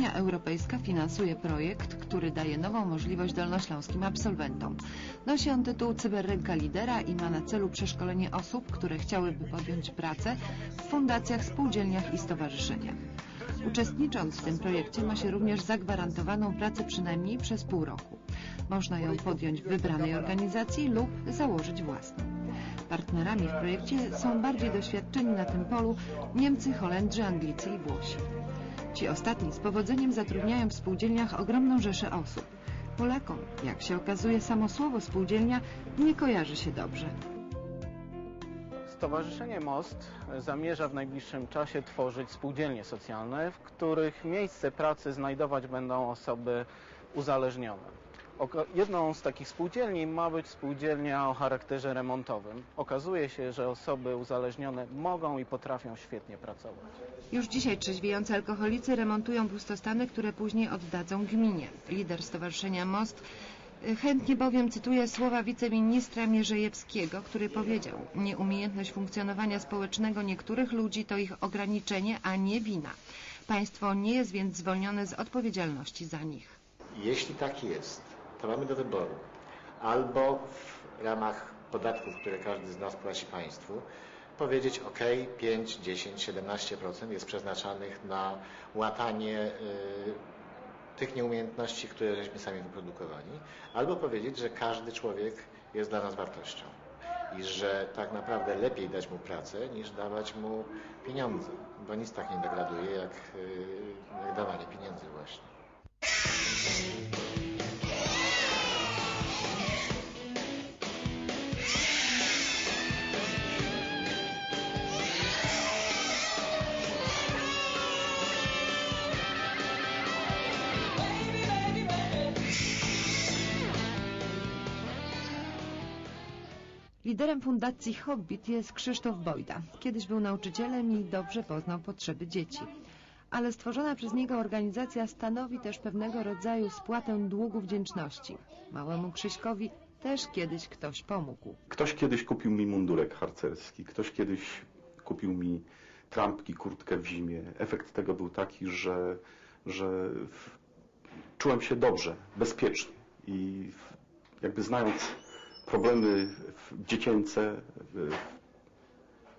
Unia Europejska finansuje projekt, który daje nową możliwość dolnośląskim absolwentom. Nosi on tytuł Cyberręka Lidera i ma na celu przeszkolenie osób, które chciałyby podjąć pracę w fundacjach, spółdzielniach i stowarzyszeniach. Uczestnicząc w tym projekcie ma się również zagwarantowaną pracę przynajmniej przez pół roku. Można ją podjąć w wybranej organizacji lub założyć własną. Partnerami w projekcie są bardziej doświadczeni na tym polu Niemcy, Holendrzy, Anglicy i Włosi. Ci ostatni z powodzeniem zatrudniają w spółdzielniach ogromną rzeszę osób. Polakom, jak się okazuje, samo słowo spółdzielnia nie kojarzy się dobrze. Stowarzyszenie Most zamierza w najbliższym czasie tworzyć spółdzielnie socjalne, w których miejsce pracy znajdować będą osoby uzależnione. Jedną z takich spółdzielni ma być spółdzielnia o charakterze remontowym. Okazuje się, że osoby uzależnione mogą i potrafią świetnie pracować. Już dzisiaj trzeźwiejący alkoholicy remontują pustostany, które później oddadzą gminie. Lider Stowarzyszenia Most y, chętnie bowiem cytuje słowa wiceministra Mierzejewskiego, który powiedział Nieumiejętność funkcjonowania społecznego niektórych ludzi to ich ograniczenie, a nie wina. Państwo nie jest więc zwolnione z odpowiedzialności za nich. Jeśli tak jest, to mamy do wyboru albo w ramach podatków, które każdy z nas płaci państwu, powiedzieć ok, 5, 10, 17% jest przeznaczanych na łatanie y, tych nieumiejętności, które żeśmy sami wyprodukowali, albo powiedzieć, że każdy człowiek jest dla nas wartością i że tak naprawdę lepiej dać mu pracę, niż dawać mu pieniądze, bo nic tak nie degraduje jak, y, jak dawanie pieniędzy właśnie. Liderem fundacji Hobbit jest Krzysztof Bojda. Kiedyś był nauczycielem i dobrze poznał potrzeby dzieci. Ale stworzona przez niego organizacja stanowi też pewnego rodzaju spłatę długu wdzięczności. Małemu Krzyśkowi też kiedyś ktoś pomógł. Ktoś kiedyś kupił mi mundurek harcerski, ktoś kiedyś kupił mi trampki, kurtkę w zimie. Efekt tego był taki, że, że czułem się dobrze, bezpiecznie i jakby znając problemy dziecięce,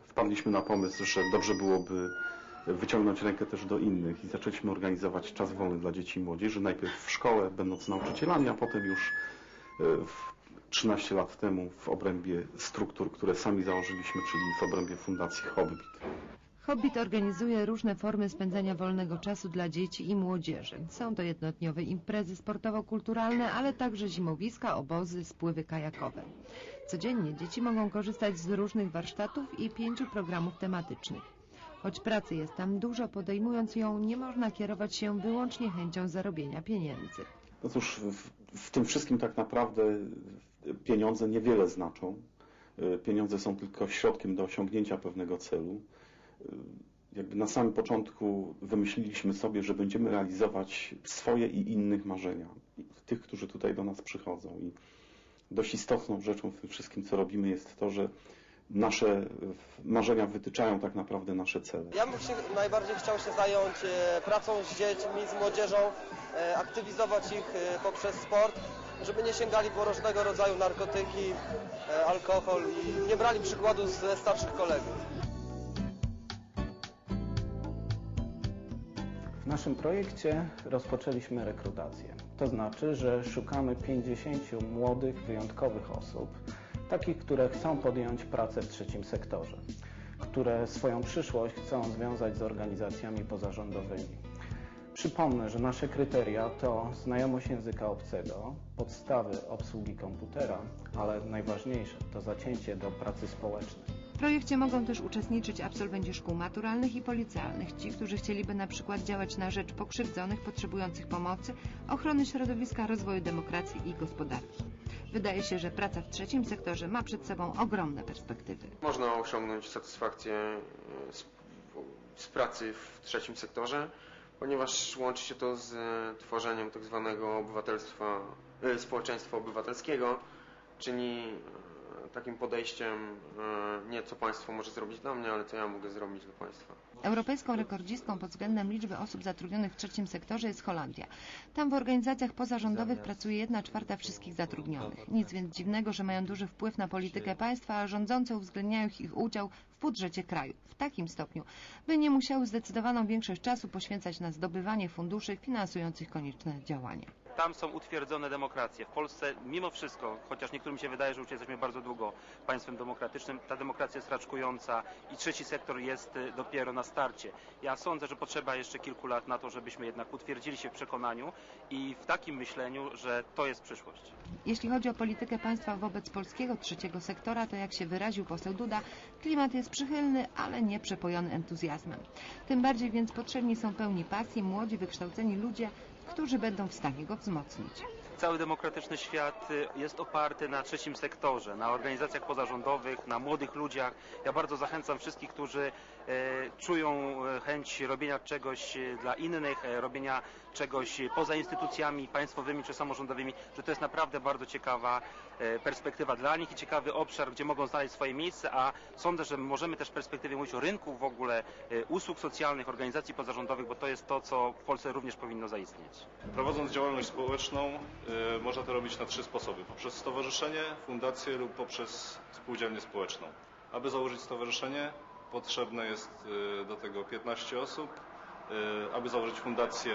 wpadliśmy na pomysł, że dobrze byłoby wyciągnąć rękę też do innych i zaczęliśmy organizować czas wolny dla dzieci i młodzieży, najpierw w szkole, będąc nauczycielami, a potem już e, w 13 lat temu w obrębie struktur, które sami założyliśmy, czyli w obrębie Fundacji Hobbit. Hobbit organizuje różne formy spędzania wolnego czasu dla dzieci i młodzieży. Są to jednodniowe imprezy sportowo-kulturalne, ale także zimowiska, obozy, spływy kajakowe. Codziennie dzieci mogą korzystać z różnych warsztatów i pięciu programów tematycznych. Choć pracy jest tam dużo, podejmując ją nie można kierować się wyłącznie chęcią zarobienia pieniędzy. No cóż, w, w tym wszystkim tak naprawdę pieniądze niewiele znaczą. E, Pieniądze są tylko środkiem do osiągnięcia pewnego celu. E, Jakby na samym początku wymyśliliśmy sobie, że będziemy realizować swoje i innych marzenia. Tych, którzy tutaj do nas przychodzą. I dość istotną rzeczą w tym wszystkim, co robimy, jest to, że nasze marzenia wytyczają tak naprawdę nasze cele. Ja bym się najbardziej chciał się zająć e, pracą z dziećmi, z młodzieżą, e, aktywizować ich e, poprzez sport, żeby nie sięgali po różnego rodzaju narkotyki, alkohol i nie brali przykładu ze starszych kolegów. W naszym projekcie rozpoczęliśmy rekrutację. To znaczy, że szukamy 50 młodych, wyjątkowych osób, takich, które chcą podjąć pracę w trzecim sektorze, które swoją przyszłość chcą związać z organizacjami pozarządowymi. Przypomnę, że nasze kryteria to znajomość języka obcego, podstawy obsługi komputera, ale najważniejsze to zacięcie do pracy społecznej. Projekcie mogą też uczestniczyć absolwenci szkół maturalnych i policjalnych, ci, którzy chcieliby na przykład działać na rzecz pokrzywdzonych, potrzebujących pomocy, ochrony środowiska, rozwoju demokracji i gospodarki. Wydaje się, że praca w trzecim sektorze ma przed sobą ogromne perspektywy. Można osiągnąć satysfakcję e, z, z pracy w trzecim sektorze, ponieważ łączy się to z tworzeniem tak zwanego obywatelstwa, e, społeczeństwa obywatelskiego, czyni e, takim podejściem e, nie co państwo może zrobić dla mnie, ale co ja mogę zrobić dla państwa. Europejską rekordzistką pod względem liczby osób zatrudnionych w trzecim sektorze jest Holandia. Tam w organizacjach pozarządowych pracuje jedna czwarta wszystkich zatrudnionych. Nic więc dziwnego, że mają duży wpływ na politykę państwa, a rządzący uwzględniają ich udział w budżecie kraju w takim stopniu, by nie musiały zdecydowaną większość czasu poświęcać na zdobywanie funduszy finansujących konieczne działania. Tam są utwierdzone demokracje. W Polsce mimo wszystko, chociaż niektórym się wydaje, że już jesteśmy bardzo długo państwem demokratycznym, ta demokracja jest raczkująca i trzeci sektor jest y, dopiero na starcie. Ja sądzę, że potrzeba jeszcze kilku lat na to, żebyśmy jednak utwierdzili się w przekonaniu i w takim myśleniu, że to jest przyszłość. Jeśli chodzi o politykę państwa wobec polskiego trzeciego sektora, to jak się wyraził poseł Duda, klimat jest przychylny, ale nie przepojony entuzjazmem. Tym bardziej więc potrzebni są pełni pasji, młodzi, wykształceni ludzie, którzy będą w stanie go wzmocnić. Cały demokratyczny świat y, jest oparty na trzecim sektorze, na organizacjach pozarządowych, na młodych ludziach. Ja bardzo zachęcam wszystkich, którzy czują e, chęć robienia czegoś e, dla innych, e, robienia czegoś poza instytucjami państwowymi czy samorządowymi, że to jest naprawdę bardzo ciekawa e, perspektywa dla nich i ciekawy obszar, gdzie mogą znaleźć swoje miejsce, a sądzę, że możemy też w perspektywie mówić o rynku w ogóle e, usług socjalnych, organizacji pozarządowych, bo to jest to, co w Polsce również powinno zaistnieć. Prowadząc działalność społeczną można to robić na trzy sposoby. Poprzez stowarzyszenie, fundację lub poprzez spółdzielnię społeczną. Aby założyć stowarzyszenie potrzebne jest y, do tego 15 osób. Y, Aby założyć fundację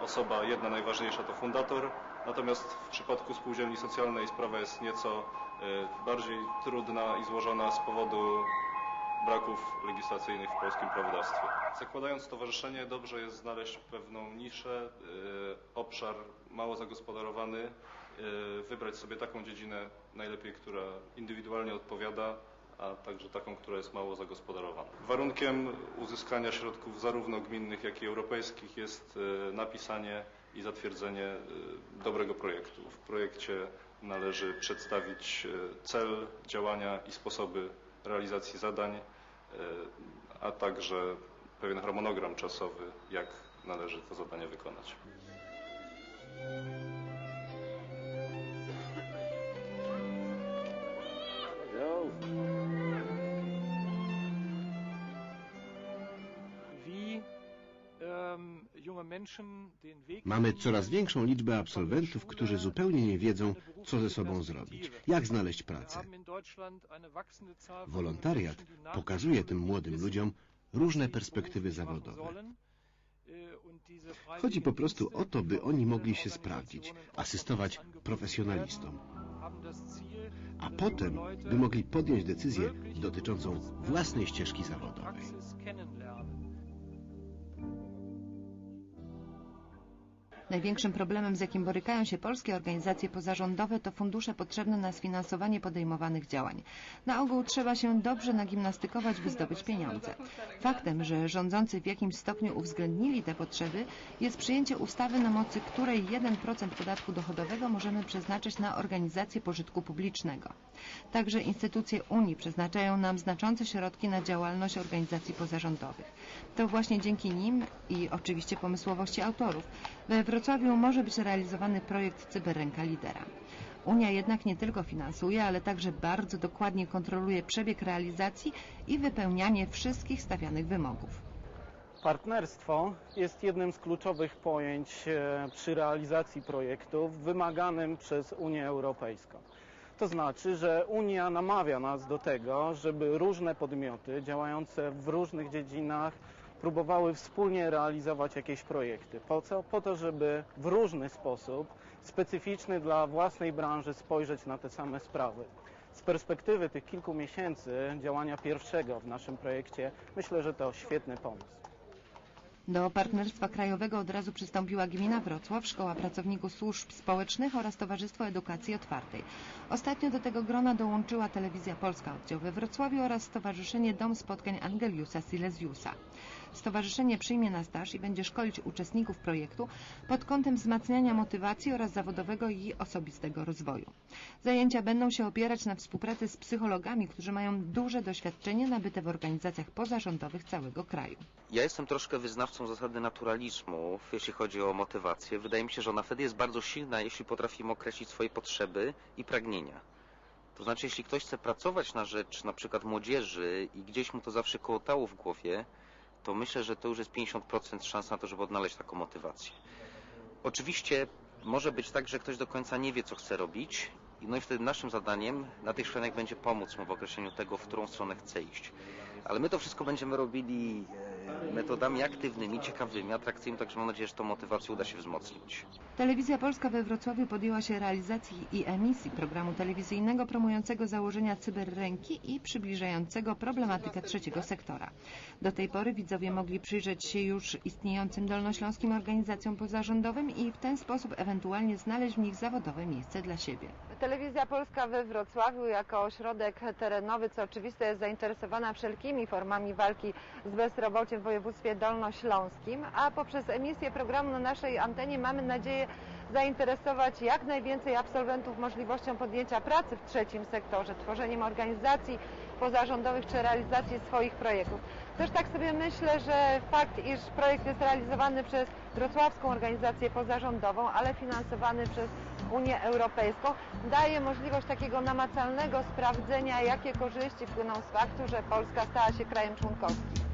osoba jedna najważniejsza to fundator. Natomiast w przypadku spółdzielni socjalnej sprawa jest nieco y, bardziej trudna i złożona z powodu braków legislacyjnych w polskim prawodawstwie. Zakładając stowarzyszenie dobrze jest znaleźć pewną niszę, obszar mało zagospodarowany, wybrać sobie taką dziedzinę najlepiej, która indywidualnie odpowiada, a także taką, która jest mało zagospodarowana. Warunkiem uzyskania środków zarówno gminnych, jak i europejskich jest y, napisanie i zatwierdzenie y, dobrego projektu. W projekcie należy przedstawić y, cel działania i sposoby realizacji zadań, a także pewien harmonogram czasowy, jak należy to zadanie wykonać. wie Mamy coraz większą liczbę absolwentów, którzy zupełnie nie wiedzą, co ze sobą zrobić, jak znaleźć pracę. Wolontariat pokazuje tym młodym ludziom różne perspektywy zawodowe. Chodzi po prostu o to, by oni mogli się sprawdzić, asystować profesjonalistom, a potem, by mogli podjąć decyzję dotyczącą własnej ścieżki zawodowej. Największym problemem, z jakim borykają się polskie organizacje pozarządowe, to fundusze potrzebne na sfinansowanie podejmowanych działań. Na ogół trzeba się dobrze nagimnastykować, by zdobyć pieniądze. Faktem, że rządzący w jakimś stopniu uwzględnili te potrzeby, jest przyjęcie ustawy, na mocy której 1% podatku dochodowego możemy przeznaczyć na organizacje pożytku publicznego. Także instytucje Unii przeznaczają nam znaczące środki na działalność organizacji pozarządowych. To właśnie dzięki nim i oczywiście pomysłowości autorów we Wrocławiu może być realizowany projekt Cyberręka Lidera. Unia jednak nie tylko finansuje, ale także bardzo dokładnie kontroluje przebieg realizacji i wypełnianie wszystkich stawianych wymogów. Partnerstwo jest jednym z kluczowych pojęć e, przy realizacji projektów wymaganym przez Unię Europejską. To znaczy, że Unia namawia nas do tego, żeby różne podmioty działające w różnych dziedzinach próbowały wspólnie realizować jakieś projekty. Po co? Po to, żeby w różny sposób, specyficzny dla własnej branży, spojrzeć na te same sprawy. Z perspektywy tych kilku miesięcy działania pierwszego w naszym projekcie, myślę, że to świetny pomysł. Do partnerstwa krajowego od razu przystąpiła Gmina Wrocław, Szkoła Pracowników Służb Społecznych oraz Towarzystwo Edukacji Otwartej. Ostatnio do tego grona dołączyła Telewizja Polska Oddział we Wrocławiu oraz Stowarzyszenie Dom Spotkań Angeliusa Silesiusa. Stowarzyszenie przyjmie na staż i będzie szkolić uczestników projektu pod kątem wzmacniania motywacji oraz zawodowego i osobistego rozwoju. Zajęcia będą się opierać na współpracy z psychologami, którzy mają duże doświadczenie nabyte w organizacjach pozarządowych całego kraju. Ja jestem troszkę wyznawcą zasady naturalizmu, jeśli chodzi o motywację. Wydaje mi się, że ona wtedy jest bardzo silna, jeśli potrafimy określić swoje potrzeby i pragnienia. To znaczy, jeśli ktoś chce pracować na rzecz na przykład młodzieży i gdzieś mu to zawsze kołotało w głowie, to myślę, że to już jest 50% szans na to, żeby odnaleźć taką motywację. Oczywiście może być tak, że ktoś do końca nie wie, co chce robić, no i wtedy naszym zadaniem na tych szkoleniach będzie pomóc mu w określeniu tego, w którą stronę chce iść. Ale my to wszystko będziemy robili e, metodami aktywnymi, ciekawymi, atrakcyjnymi, także mam nadzieję, że tą motywację uda się wzmocnić. Telewizja Polska we Wrocławiu podjęła się realizacji i emisji programu telewizyjnego promującego założenia cyberręki i przybliżającego problematykę trzeciego sektora. Do tej pory widzowie mogli przyjrzeć się już istniejącym dolnośląskim organizacjom pozarządowym i w ten sposób ewentualnie znaleźć w nich zawodowe miejsce dla siebie. Telewizja Polska we Wrocławiu jako ośrodek terenowy, co oczywiste jest zainteresowana wszelkimi formami walki z bezrobociem w województwie dolnośląskim, a poprzez emisję programu na naszej antenie mamy nadzieję zainteresować jak najwięcej absolwentów możliwością podjęcia pracy w trzecim sektorze, tworzeniem organizacji pozarządowych czy realizacji swoich projektów. Też tak sobie myślę, że fakt, iż projekt jest realizowany przez wrocławską organizację pozarządową, ale finansowany przez Unię Europejską, daje możliwość takiego namacalnego sprawdzenia, jakie korzyści płyną z faktu, że Polska stała się krajem członkowskim.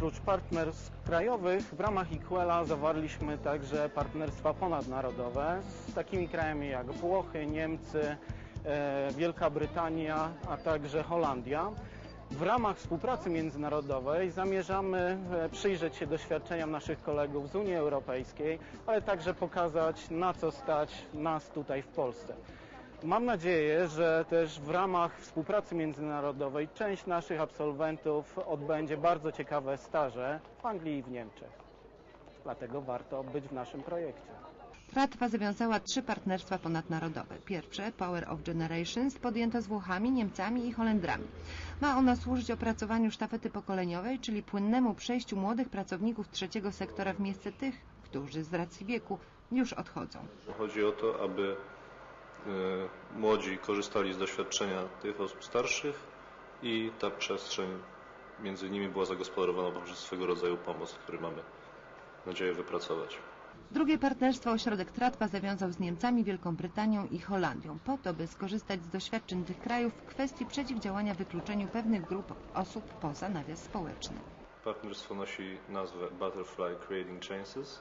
Oprócz partnerstw krajowych w ramach Equela zawarliśmy także partnerstwa ponadnarodowe z takimi krajami jak Włochy, Niemcy, e, Wielka Brytania, a także Holandia. W ramach współpracy międzynarodowej zamierzamy e, przyjrzeć się doświadczeniom naszych kolegów z Unii Europejskiej, ale także pokazać na co stać nas tutaj w Polsce. Mam nadzieję, że też w ramach współpracy międzynarodowej część naszych absolwentów odbędzie bardzo ciekawe staże w Anglii i w Niemczech. Dlatego warto być w naszym projekcie. Tratwa zawiązała trzy partnerstwa ponadnarodowe. Pierwsze, Power of Generations, podjęto z Włochami, Niemcami i Holendrami. Ma ono służyć opracowaniu sztafety pokoleniowej, czyli płynnemu przejściu młodych pracowników trzeciego sektora w miejsce tych, którzy z racji wieku już odchodzą. Chodzi o to, aby młodzi korzystali z doświadczenia tych osób starszych i ta przestrzeń między nimi była zagospodarowana poprzez swego rodzaju pomoc, który mamy nadzieję wypracować. Drugie partnerstwo ośrodek Tratwa zawiązał z Niemcami, Wielką Brytanią i Holandią po to, by skorzystać z doświadczeń tych krajów w kwestii przeciwdziałania wykluczeniu pewnych grup osób poza nawias społeczny. Partnerstwo nosi nazwę Butterfly Creating Chances.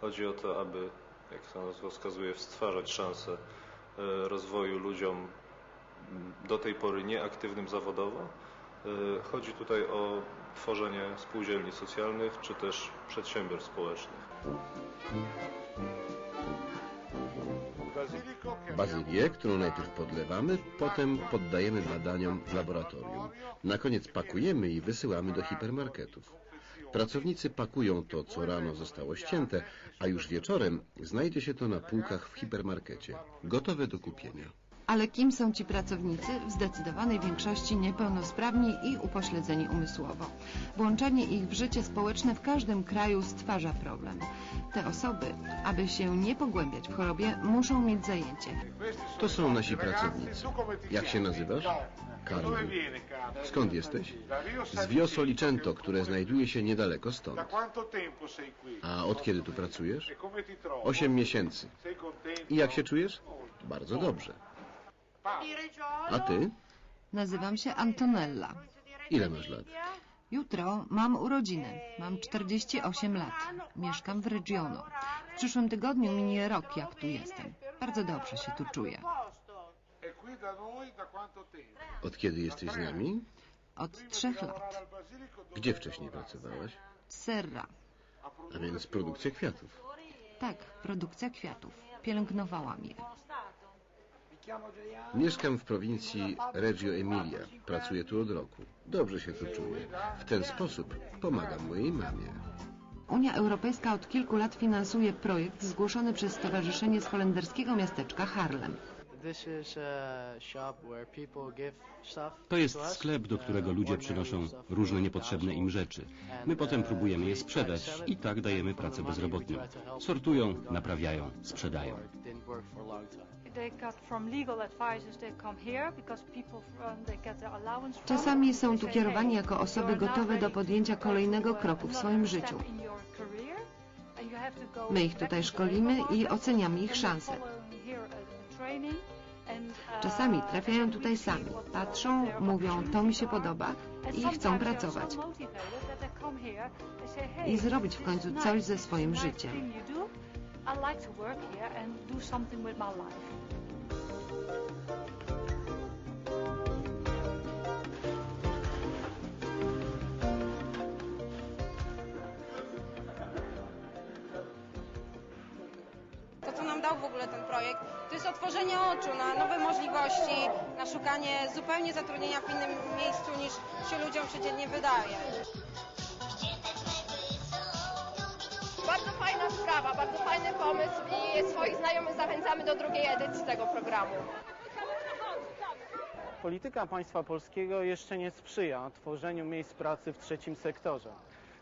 Chodzi o to, aby, jak sama nazwa wskazuje, stwarzać szanse rozwoju ludziom do tej pory nieaktywnym zawodowo. E, Chodzi tutaj o tworzenie spółdzielni socjalnych czy też przedsiębiorstw społecznych. Bazylię, którą najpierw podlewamy, potem poddajemy badaniom w laboratorium. Na koniec pakujemy i wysyłamy do hipermarketów. Pracownicy pakują to, co rano zostało ścięte, a już wieczorem znajdzie się to na półkach w hipermarkecie, gotowe do kupienia. Ale kim są ci pracownicy? W zdecydowanej większości niepełnosprawni i upośledzeni umysłowo. Włączenie ich w życie społeczne w każdym kraju stwarza problem. Te osoby, aby się nie pogłębiać w chorobie, muszą mieć zajęcie. To są nasi pracownicy. Jak się nazywasz? Karlu. Skąd jesteś? Z Vio Solicento, które znajduje się niedaleko stąd. A od kiedy tu pracujesz? Osiem miesięcy. I jak się czujesz? Bardzo dobrze. A ty? Nazywam się Antonella. Ile masz lat? Jutro mam urodziny. Mam 48 lat. Mieszkam w Regiono. W przyszłym tygodniu minie rok, jak tu jestem. Bardzo dobrze się tu czuję. Od kiedy jesteś z nami? Od trzech lat. Gdzie wcześniej pracowałaś? Serra. A więc produkcja kwiatów. Tak, produkcja kwiatów. Pielęgnowałam je. Mieszkam w prowincji Reggio Emilia. Pracuję tu od roku. Dobrze się tu czuję. W ten sposób pomagam mojej mamie. Unia Europejska od kilku lat finansuje projekt zgłoszony przez Stowarzyszenie z holenderskiego miasteczka Harlem. This is a shop where people give stuff To jest sklep, do uh, którego ludzie przynoszą różne for niepotrzebne im rzeczy. My potem uh, próbujemy je sprzedać i tak dajemy pracę bezrobotnym. Sortują, naprawiają, sprzedają. or didn't work for a long time. They got from legal advisors, they come here because people from, they get their allowance from. Czasami są They tu kierowani "Hey, jako osoby gotowe do podjęcia kolejnego to, uh, kroku w swoim życiu. My ich tutaj szkolimy i oceniamy ich szanse. Czasami trafiają tutaj sami, patrzą, mówią to mi się podoba i chcą pracować. so motivated that they come here, they say, "Hey, I zrobić w końcu coś ze swoim życiem. I like to work here and do something with my life. Dał w ogóle ten projekt, to jest otworzenie oczu na nowe możliwości, na szukanie zupełnie zatrudnienia w innym miejscu niż się ludziom codziennie wydaje. Bardzo fajna sprawa, bardzo fajny pomysł i swoich znajomych zachęcamy do drugiej edycji tego programu. Polityka państwa polskiego jeszcze nie sprzyja tworzeniu miejsc pracy w trzecim sektorze.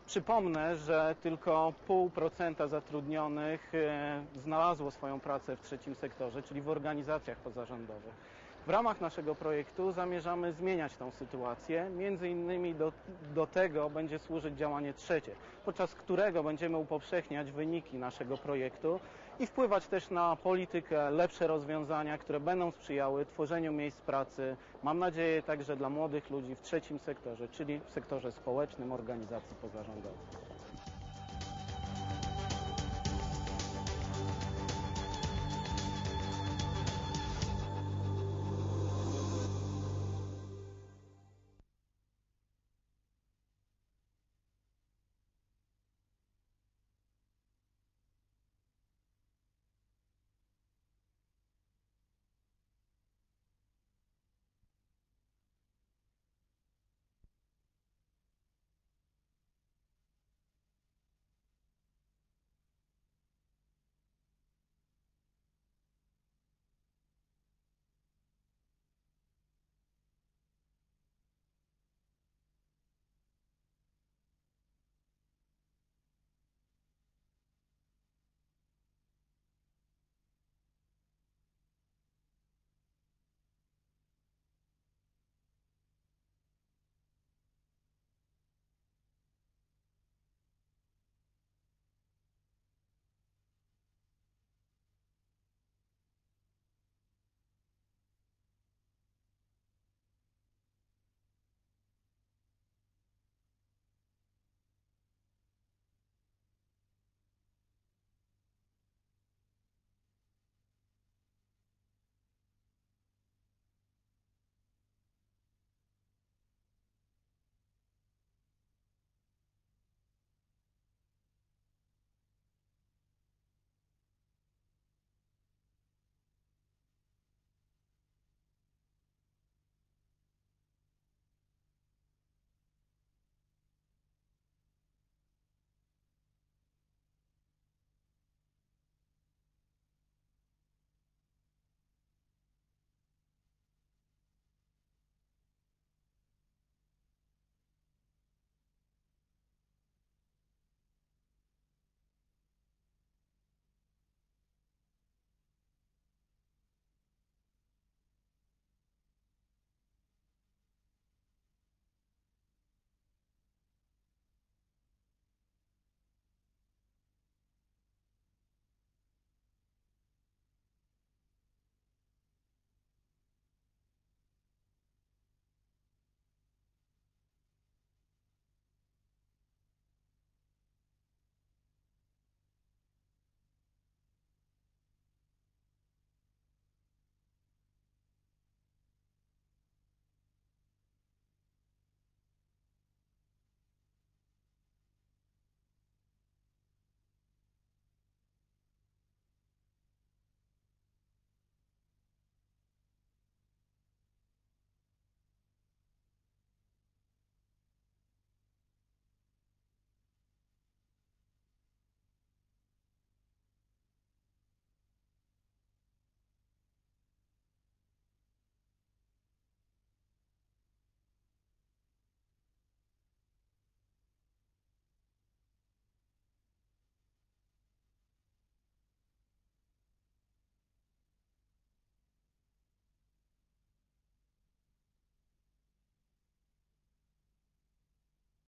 Przypomnę, że tylko pół procenta zatrudnionych e, znalazło swoją pracę w trzecim sektorze, czyli w organizacjach pozarządowych. W ramach naszego projektu zamierzamy zmieniać tą sytuację. Między innymi do, do tego będzie służyć działanie trzecie, podczas którego będziemy upowszechniać wyniki naszego projektu i wpływać też na politykę, lepsze rozwiązania, które będą sprzyjały tworzeniu miejsc pracy, mam nadzieję także dla młodych ludzi w trzecim sektorze, czyli w sektorze społecznym organizacji pozarządowych.